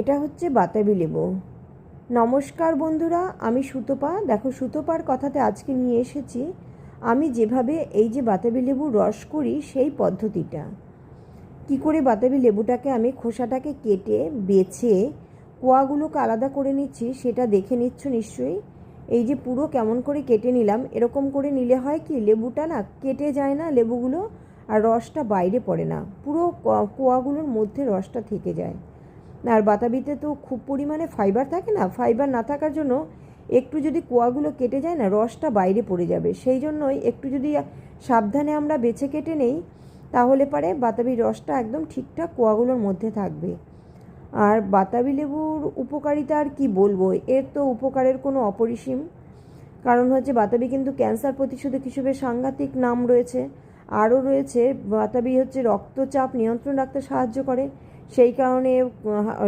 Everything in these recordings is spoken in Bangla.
এটা হচ্ছে বাতাবি লেবু। নমস্কার বন্ধুরা, আমি সুতপা। দেখো, সুতপার কথাতে আজকে নিয়ে এসেছি, আমি যেভাবে এই যে বাতাবি লেবুর রস করি সেই পদ্ধতিটা। কি করে বাতাবি লেবুটাকে আমি খোসাটাকে কেটে, বেছে, কোয়াগুলোকে আলাদা করে নিচ্ছি, সেটা দেখে নিচ্ছ নিশ্চয়ই। এই যে পুরো কেমন করে কেটে নিলাম, এরকম করে নিলে হয় কি, লেবুটা না কেটে যায় না লেবুগুলো, আর রসটা বাইরে পড়ে না। পুরো কোয়াগুলোর মধ্যে রসটা থেকে যায়। আর বাতাবিতে তো খুব পরিমাণে ফাইবার থাকে না। ফাইবার না থাকার জন্য একটু যদি কোয়াগুলো কেটে যায় না, রসটা বাইরে পড়ে যাবে। সেই জন্যই একটু যদি সাবধানে আমরা বেছে কেটে নেই, তাহলে পারে বাতাবির রসটা একদম ঠিকঠাক কোয়াগুলোর মধ্যে থাকবে। আর বাতাবি লেবুর উপকারিতা আর কি বলব? এর তো উপকারের কোনো অপরিসীম। কারণ হচ্ছে বাতাবি কিন্তু ক্যান্সার প্রতিষেধক হিসেবে সাংঘাতিক নাম রয়েছে। আরও রয়েছে, বাতাবি হচ্ছে রক্তচাপ নিয়ন্ত্রণ রাখতে সাহায্য করে। সেই কারণে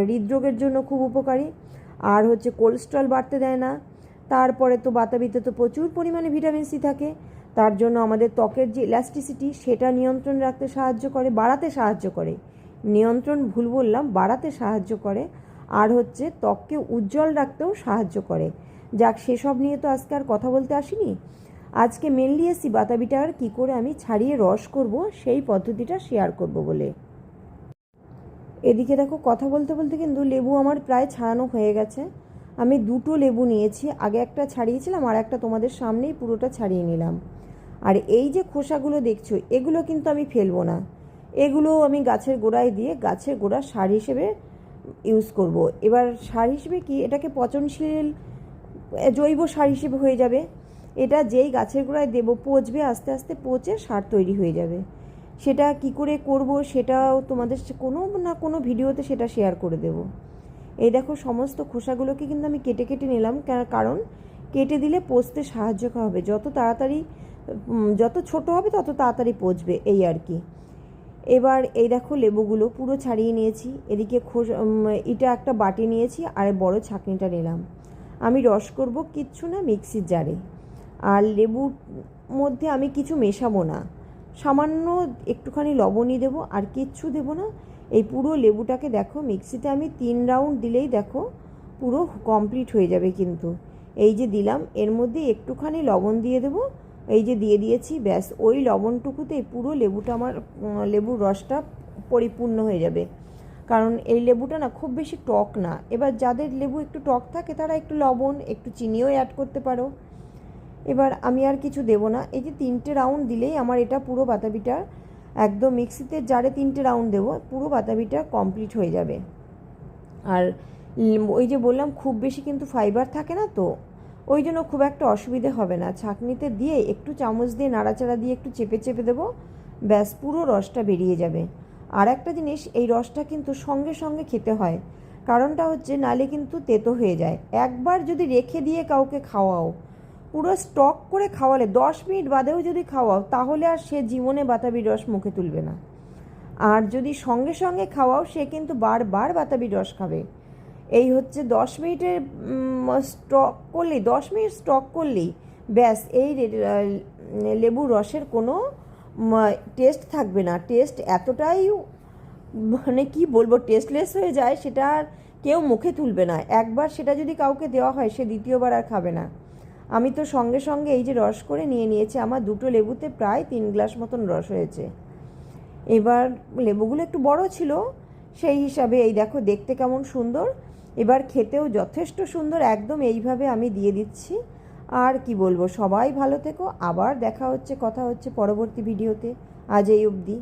হৃদরোগের জন্য খুব উপকারী। আর হচ্ছে কোলেস্ট্রল বাড়তে দেয় না। তারপরে তো বাতাবিতে তো প্রচুর পরিমাণে ভিটামিন সি থাকে। তার জন্য আমাদের ত্বকের যে ইলাস্টিসিটি সেটা নিয়ন্ত্রণ রাখতে সাহায্য করে, বাড়াতে সাহায্য করে। নিয়ন্ত্রণ ভুল বললাম, বাড়াতে সাহায্য করে। আর হচ্ছে ত্বককে উজ্জ্বল রাখতেও সাহায্য করে। যাক, সেসব নিয়ে তো আজকে আর কথা বলতে আসিনি। আজকে মেনলি এসি বাতাবিটার কী করে আমি ছাড়িয়ে রস করব, সেই পদ্ধতিটা শেয়ার করব বলে। এদিকে দেখো, কথা বলতে বলতে কিন্তু লেবু আমার প্রায় ছাড়ানো হয়ে গেছে। আমি দুটো লেবু নিয়েছি, আগে একটা ছাড়িয়েছিলাম আর একটা তোমাদের সামনেই পুরোটা ছাড়িয়ে নিলাম। আর এই যে খোসাগুলো দেখছ, এগুলো কিন্তু আমি ফেলব না। এগুলো আমি গাছের গোড়ায় দিয়ে গাছের গোড়া সার হিসেবে ইউজ করব। এবার সার হিসেবে কি, এটাকে পচনশীল জৈব সার হিসেবে হয়ে যাবে। এটা যেই গাছের গোড়ায় দেবো, পচবে, আস্তে আস্তে পচে সার তৈরি হয়ে যাবে। সেটা কি করে করব সেটাও তোমাদের কোনো না কোনো ভিডিওতে সেটা শেয়ার করে দেব। এই দেখো সমস্ত খোসাগুলোকে কিন্তু আমি কেটে কেটে নিলাম কারণ কেটে দিলে পচতে সাহায্য হবে। যত তাড়াতাড়ি যত ছোট হবে তত তাড়াতাড়ি পচবে, এই আর কি। এবার এই দেখো লেবুগুলো পুরো ছাড়িয়ে নিয়েছি, এদিকে খোস এটা একটা বাটি নিয়েছি আর বড় ছাঁকনিটা নিলাম। আমি রস করব কিচ্ছু না মিক্সির জারে। আর লেবুর মধ্যে আমি কিছু মেশাবো না। সামান্য একটুখানি লবণই দেবো, আর কিচ্ছু দেবো না। এই পুরো লেবুটাকে দেখো, মিক্সিতে আমি তিন রাউন্ড দিলেই দেখো পুরো কমপ্লিট হয়ে যাবে কিন্তু। এই যে দিলাম, এর মধ্যে একটুখানি লবণ দিয়ে দেবো। এই যে দিয়ে দিয়েছি, ব্যাস, ওই লবণটুকুতেই পুরো লেবুটা আমার লেবুর রসটা পরিপূর্ণ হয়ে যাবে। কারণ এই লেবুটা না খুব বেশি টক না। এবার যাদের লেবু একটু টক থাকে, তারা একটু লবণ, একটু চিনিও অ্যাড করতে পারো। এবার আমি আর কিছু দেবো না। এই যে তিনটে রাউন্ড দিলেই আমার এটা পুরো বাতাবিটা একদম মিক্সিতে জারে তিনটে রাউন্ড দেবো, পুরো বাতাবিটা কমপ্লিট হয়ে যাবে। আর ওই যে বললাম খুব বেশি কিন্তু ফাইবার থাকে না তো, ওই জন্য খুব একটা অসুবিধে হবে না। ছাঁকনিতে দিয়ে একটু চামচ দিয়ে নাড়াচাড়া দিয়ে একটু চেপে চেপে দেবো, ব্যাস পুরো রসটা বেরিয়ে যাবে। আর একটা জিনিস, এই রসটা কিন্তু সঙ্গে সঙ্গে খেতে হয়। কারণটা হচ্ছে নালে কিন্তু তেতো হয়ে যায়। একবার যদি রেখে দিয়ে কাউকে খাওয়াও পুরো স্টক করে খাওয়ালে, দশ মিনিট বাদেও যদি খাওয়াও, তাহলে আর সে জীবনে বাতাবি রস মুখে তুলবে না। আর যদি সঙ্গে সঙ্গে খাওয়াও, সে কিন্তু বারবার বাতাবি রস খাবে। এই হচ্ছে দশ মিনিটের স্টক করলেই, দশ মিনিট স্টক করলেই, ব্যাস, এই লেবুর রসের কোনো টেস্ট থাকবে না। টেস্ট এতটাই মানে কি বলব টেস্টলেস হয়ে যায়, সেটা আর কেউ মুখে তুলবে না। একবার সেটা যদি কাউকে দেওয়া হয়, সে দ্বিতীয়বার আর খাবে না। আমি তো সঙ্গে সঙ্গে এই যে রস করে নিয়ে নিয়েছি, আমার দুটো লেবুতে প্রায় তিন গ্লাস মতন রস হয়েছে। এবার লেবুগুলো একটু বড় ছিল, সেই হিসাবে এই দেখো দেখতে কেমন সুন্দর। এবার খেতেও যথেষ্ট সুন্দর, একদম এইভাবে আমি দিয়ে দিচ্ছি। আর কি বলব, সবাই ভালো থেকো, আবার দেখা হচ্ছে, কথা হচ্ছে পরবর্তী ভিডিওতে। আজ এই অবধি।